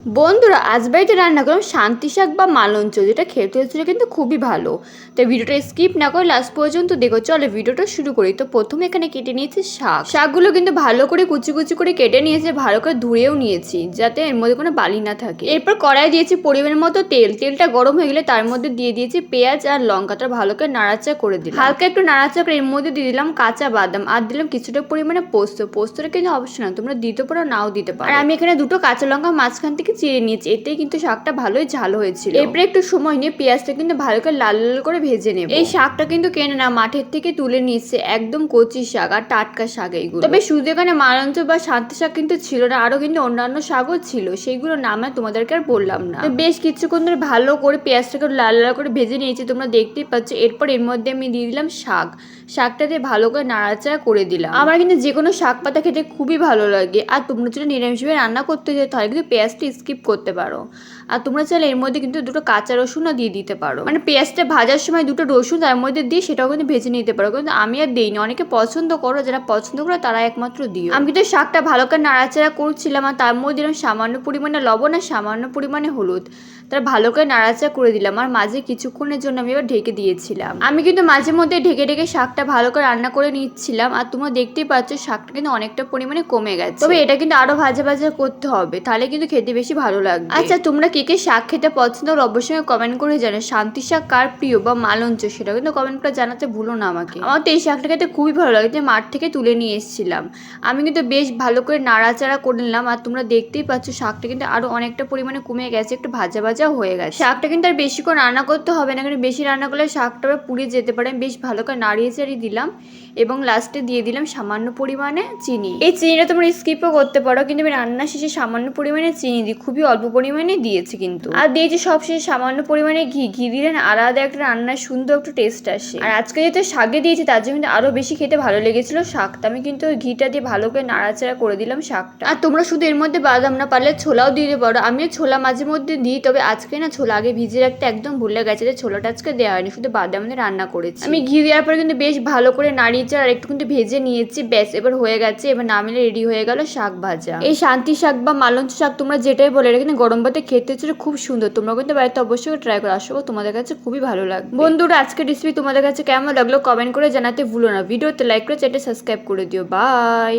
বন্ধুরা, আজ বাড়িতে রান্না করলাম শান্তি শাক বা মালঞ্চ, যেটা খেতে হচ্ছিল কিন্তু খুবই ভালো। তো ভিডিওটা স্কিপ না করে লাস্ট পর্যন্ত দেখো। চলে ভিডিওটা শুরু করি। তো প্রথমে এখানে কেটে নিয়েছি শাক। শাকগুলো কিন্তু ভালো করে কুচি কুচি করে কেটে নিয়েছে, ভালো করে ধুয়েও নিয়েছি, যাতে এর মধ্যে কোনো বালি না থাকে। এরপর কড়াই দিয়েছি পরিমাণের মতো তেল। তেলটা গরম হয়ে গেলে তার মধ্যে দিয়ে দিয়েছি পেঁয়াজ আর লঙ্কাটা ভালো করে নাড়াচা করে দিলাম। হালকা একটু নাড়াচা করে এর মধ্যে দিয়ে দিলাম কাঁচা বাদাম আর দিলাম কিছুটা পরিমাণে পোস্ত। পোস্তটা কিন্তু অবশ্যই না তোমরা দিতে পারো নাও দিতে পারো। আর আমি এখানে দুটো কাঁচা লঙ্কা মাঝখান থেকে চিড়ে নিয়েছি। এতেই কিন্তু শাকটা ভালোই ঝাল হয়েছিল। এরপরে একটু সময় নিয়ে পেঁয়াজটা কিন্তু ভালো করে লাল লাল করে ভেজে নেব। এই শাকটা কিন্তু কেনে না, মাঠের থেকে তুলে নিচ্ছে একদম কচি শাক আর টাটকা শাক এইগুলো। তবে শুধু এখানে মালঞ্চ বা শান্তি শাক কিন্তু ছিল না আরও কিন্তু অন্যান্য শাকও ছিল। সেইগুলো নাম তোমাদেরকে আর বললাম না। বেশ কিছুক্ষণ ধরে ভালো করে পেঁয়াজটাকে লাল লাল করে ভেজে নিয়েছি, তোমরা দেখতেই পাচ্ছ। এরপর এর মধ্যে আমি দিয়ে দিলাম শাক। শাকটা দিয়ে ভালো করে নাড়াচাড়া করে দিলাম। আমার কিন্তু যে কোনো শাক পাতা খেতে খুবই ভালো লাগে। আর তোমরা যদি নিরামিষভাবে রান্না করতে যেতে হয় কিন্তু পেঁয়াজটা স্কিপ করতে পারো। আর তোমরা চাইলে এর মধ্যে কিন্তু দুটো কাঁচা রসুনও দিয়ে দিতে পারো। মানে পেঁয়াজটা ভাজার সময় দুটো রসুন তার মধ্যে দিয়ে সেটাও কিন্তু ভেজে নিতে পারো। কিন্তু আমি আর দিইনি। অনেকে পছন্দ করো, যারা পছন্দ করো তারা একমাত্র দিও। আমি কিন্তু শাকটা ভালো করে নাড়াচাড়া করছিলাম আর তার মধ্যে দিলাম সামান্য পরিমাণে লবণ আর সামান্য পরিমাণে হলুদ। তার ভালো করে নাড়াচাড়া করে দিলাম আর মাঝে কিছুক্ষণের জন্য আমি এবার ঢেকে দিয়েছিলাম। আমি কিন্তু মাঝে মধ্যে ঢেকে ঢেকে শাকটা ভালো করে রান্না করে নিচ্ছিলাম আর তোমরা দেখতেই পাচ্ছ শাকটা কিন্তু অনেকটা পরিমাণে কমে গেছে। তবে এটা কিন্তু আরও ভাজা ভাজা করতে হবে। তাহলে কিন্তু খেতে বেশি ভালো লাগবে। আচ্ছা তোমরা কে কে শাক খেতে পছন্দ করো অবশ্যই কমেন্ট করে জানো শান্তি শাক কার প্রিয় বা মালঞ্চ সেটা কিন্তু কমেন্ট করে জানাতে ভুলো না আমাকে। আমার তো এই শাকটা খেতে খুবই ভালো লাগে যে মাঠ থেকে তুলে নিয়ে এসেছিলাম। আমি কিন্তু বেশ ভালো করে নাড়াচাড়া করে নিলাম আর তোমরা দেখতেই পাচ্ছ শাকটা কিন্তু আরও অনেকটা পরিমাণে কমে গেছে একটু ভাজা ভাজা হয়ে গেছে। শাকটা কিন্তু আর বেশিক্ষণ রান্না করতে হবে না কারণ বেশি রান্না করলে শাকটা পুড়ে যেতে পারে। আমি বেশ ভালো করে নাড়িয়ে চাড়িয়ে দিলাম এবং লাস্টে দিয়ে দিলাম সামান্য পরিমাণে চিনি। এই চিনিটা তোমরা স্কিপও করতে পারো কিন্তু আমি রান্না শেষে সামান্য পরিমাণে চিনি দিই। খুবই অল্প পরিমাণে দিয়েছি কিন্তু। আর দিয়েছি সব শেষে সামান্য পরিমাণে ঘি। ঘি দিলে না আলাদা একটা রান্নার সুন্দর একটা টেস্ট আসে। আর আজকে যেহেতু শাকে দিয়েছি তার জন্য কিন্তু আরও বেশি খেতে ভালো লেগেছিল শাকটা। আমি কিন্তু ওই ঘিটা দিয়ে ভালো করে নাড়াচাড়া করে দিলাম শাকটা। আর তোমরা শুধু এর মধ্যে বাদাম না পারলে ছোলাও দিতে পারো। আমিও ছোলা মাঝে মধ্যে দিই তবে আজকে না ছোলা আগে ভিজে রাখতে একদম ভুলে গেছে যে ছোলাটা আজকে দেওয়া হয়নি। শুধু বাদাম দিয়ে রান্না করেছি। আমি ঘি দেওয়ার পরে কিন্তু বেশ ভালো করে নাড়িয়েছি আর একটু কিন্তু ভেজে নিয়েছি। ব্যাস এবার হয়ে গেছে। এবার নামিলে রেডি হয়ে গেল শাক ভাজা। এই শান্তি শাক বা মালঞ্চ শাক তোমরা যেটাই বলে এটা কিন্তু গরম ভাতে খেতে ছিল খুব সুন্দর। তোমরা কিন্তু বাড়িতে অবশ্যই ট্রাই করে। আসব তোমাদের কাছে খুবই ভালো লাগবে। বন্ধুরা আজকে রেসিপি তোমাদের কাছে কেমন লাগল? কমেন্ট করে জানাতে ভুলো না। ভিডিওতে লাইক করে চ্যানেলটা সাবস্ক্রাইব করে দিও। বাই